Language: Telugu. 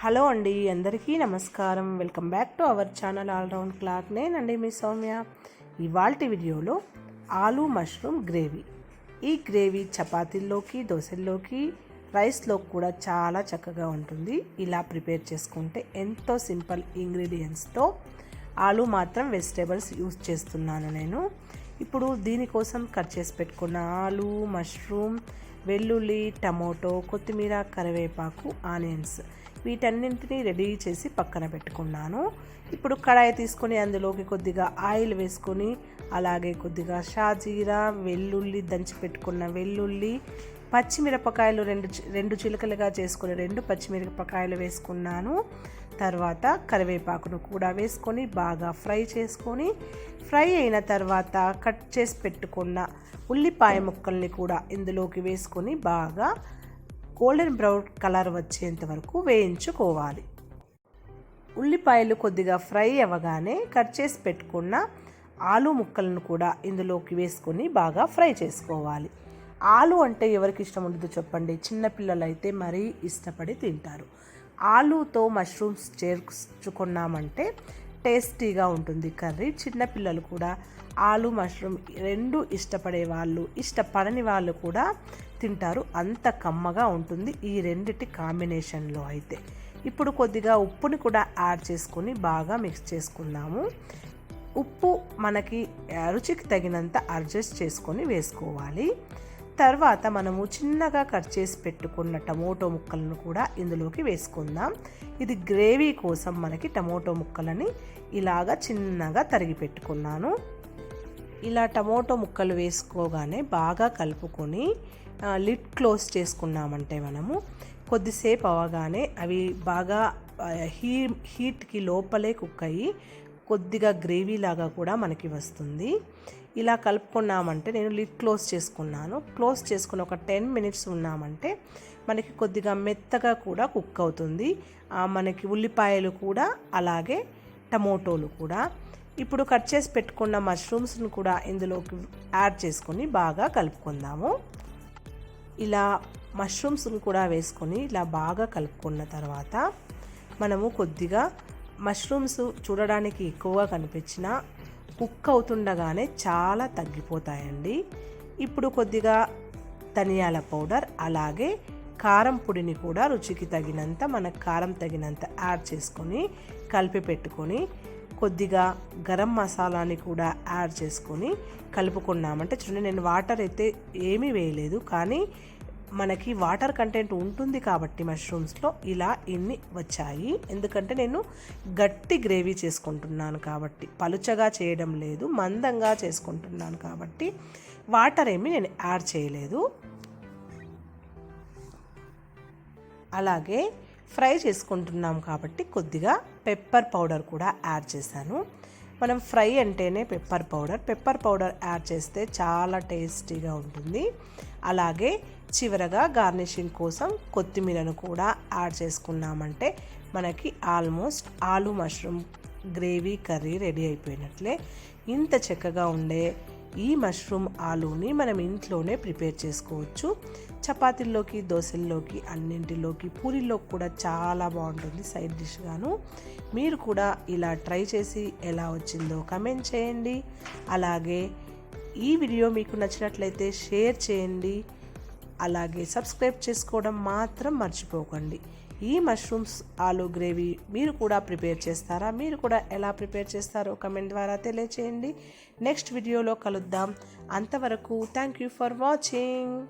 హలో అండి అందరికీ నమస్కారం. Welcome back to our channel all round clock నేనండి మీ సౌమ్య. ఇవాల్టి వీడియోలో ఆలు మష్రూమ్ గ్రేవీ. ఈ గ్రేవీ చపాతీల్లోకి దోశల్లోకి రైస్లో కూడా చాలా చక్కగా ఉంటుంది. ఇలా ప్రిపేర్ చేసుకుంటే ఎంతో సింపుల్ ఇంగ్రీడియంట్స్తో ఆలు మాత్రం వెజిటేబుల్స్ యూజ్ చేస్తున్నాను నేను. ఇప్పుడు దీనికోసం కట్ చేసి పెట్టుకున్న ఆలు మష్రూమ్ వెల్లుల్లి టమోటో కొత్తిమీర కరివేపాకు ఆనియన్స్ వీటన్నింటినీ రెడీ చేసి పక్కన పెట్టుకున్నాను. ఇప్పుడు కడాయి తీసుకొని అందులోకి కొద్దిగా ఆయిల్ వేసుకొని అలాగే కొద్దిగా షాజీరా వెల్లుల్లి దంచి పెట్టుకున్న వెల్లుల్లి పచ్చిమిరపకాయలు రెండు రెండు చిలుకలుగా చేసుకుని రెండు పచ్చిమిరపకాయలు వేసుకున్నాను. తర్వాత కరివేపాకును కూడా వేసుకొని బాగా ఫ్రై చేసుకొని ఫ్రై అయిన తర్వాత కట్ చేసి పెట్టుకున్న ఉల్లిపాయ ముక్కల్ని కూడా ఇందులోకి వేసుకొని బాగా గోల్డెన్ బ్రౌన్ కలర్ వచ్చేంత వరకు వేయించుకోవాలి. ఉల్లిపాయలు కొద్దిగా ఫ్రై అవ్వగానే కట్ చేసి పెట్టుకున్న ఆలు ముక్కలను కూడా ఇందులోకి వేసుకొని బాగా ఫ్రై చేసుకోవాలి. ఆలు అంటే ఎవరికి ఇష్టం ఉండదు చెప్పండి. చిన్నపిల్లలు అయితే మరీ ఇష్టపడి తింటారు. ఆలుతో మష్రూమ్స్ చేర్చుకున్నామంటే టేస్టీగా ఉంటుంది కర్రీ. చిన్నపిల్లలు కూడా ఆలు మష్రూమ్ రెండు ఇష్టపడే వాళ్ళు ఇష్టపడని వాళ్ళు కూడా తింటారు. అంత కమ్మగా ఉంటుంది ఈ రెండిటి కాంబినేషన్లో అయితే. ఇప్పుడు కొద్దిగా ఉప్పుని కూడా యాడ్ చేసుకొని బాగా మిక్స్ చేసుకున్నాము ఉప్పు మనకి రుచికి తగినంత అడ్జస్ట్ చేసుకొని వేసుకోవాలి. తర్వాత మనము చిన్నగా కట్ చేసి పెట్టుకున్న టమోటో ముక్కలను కూడా ఇందులోకి వేసుకుందాం. ఇది గ్రేవీ కోసం మనకి టమోటో ముక్కలని ఇలాగా చిన్నగా తరిగి పెట్టుకున్నాను. ఇలా టమోటో ముక్కలు వేసుకోగానే బాగా కలుపుకొని లిడ్ క్లోజ్ చేసుకున్నామంటే మనము కొద్దిసేపు అవగానే అవి బాగా హీ హీట్కి లోపలే కుక్ అయ్యి కొద్దిగా గ్రేవీ లాగా కూడా మనకి వస్తుంది. ఇలా కలుపుకున్నామంటే నేను లిడ్ క్లోజ్ చేసుకున్నాను. క్లోజ్ చేసుకుని ఒక టెన్ మినిట్స్ ఉన్నామంటే మనకి కొద్దిగా మెత్తగా కూడా కుక్ అవుతుంది. మనకి ఉల్లిపాయలు కూడా అలాగే టమోటోలు కూడా. ఇప్పుడు కట్ చేసి పెట్టుకున్న మష్రూమ్స్ని కూడా ఇందులోకి యాడ్ చేసుకొని బాగా కలుపుకుందాము. ఇలా మష్రూమ్స్ని కూడా వేసుకొని ఇలా బాగా కలుపుకున్న తర్వాత మనము కొద్దిగా మష్రూమ్స్ చూడడానికి ఎక్కువగా కనిపించిన కుక్ అవుతుండగానే చాలా తగ్గిపోతాయండి. ఇప్పుడు కొద్దిగా ధనియాల పౌడర్ అలాగే కారం పొడిని కూడా రుచికి తగినంత మనకు కారం తగినంత యాడ్ చేసుకొని కలిపి పెట్టుకొని కొద్దిగా గరం మసాలాని కూడా యాడ్ చేసుకొని కలుపుకున్నామంటే చూడండి నేను వాటర్ అయితే ఏమీ వేయలేదు కానీ మనకి వాటర్ కంటెంట్ ఉంటుంది కాబట్టి మష్రూమ్స్లో ఇలా ఇన్ని వచ్చాయి. ఎందుకంటే నేను గట్టి గ్రేవీ చేసుకుంటున్నాను కాబట్టి పలుచగా చేయడం లేదు మందంగా చేసుకుంటున్నాను కాబట్టి వాటర్ ఏమి నేను యాడ్ చేయలేదు. అలాగే ఫ్రై చేసుకుంటున్నాం కాబట్టి కొద్దిగా పెప్పర్ పౌడర్ కూడా యాడ్ చేశాను. మనం ఫ్రై అంటేనే pepper powder. Pepper powder add చేస్తే చాలా టేస్టీగా ఉంటుంది. అలాగే చివరగా గార్నిషింగ్ కోసం కొత్తిమీరను కూడా యాడ్ చేసుకున్నామంటే మనకి almost aloo mushroom gravy curry ready అయిపోయినట్లే. ఇంత చక్కగా ఉండే ఈ మష్రూమ్ ఆలూని మనం ఇంట్లోనే ప్రిపేర్ చేసుకోవచ్చు. చపాతీల్లోకి దోశల్లోకి అన్నింటిలోకి పూరిలోకి కూడా చాలా బాగుంటుంది సైడ్ డిష్గాను మీరు కూడా ఇలా ట్రై చేసి ఎలా వచ్చిందో కమెంట్ చేయండి. అలాగే ఈ వీడియో మీకు నచ్చినట్లయితే షేర్ చేయండి. అలాగే సబ్స్క్రైబ్ చేసుకోవడం మాత్రం మర్చిపోకండి. ఈ మష్రూమ్స్ ఆలు గ్రేవీ మీరు కూడా ప్రిపేర్ చేస్తారా? మీరు కూడా ఎలా ప్రిపేర్ చేస్తారో కమెంట్ ద్వారా తెలియచేయండి. నెక్స్ట్ వీడియోలో కలుద్దాం. అంతవరకు థ్యాంక్ యూ ఫర్ వాచింగ్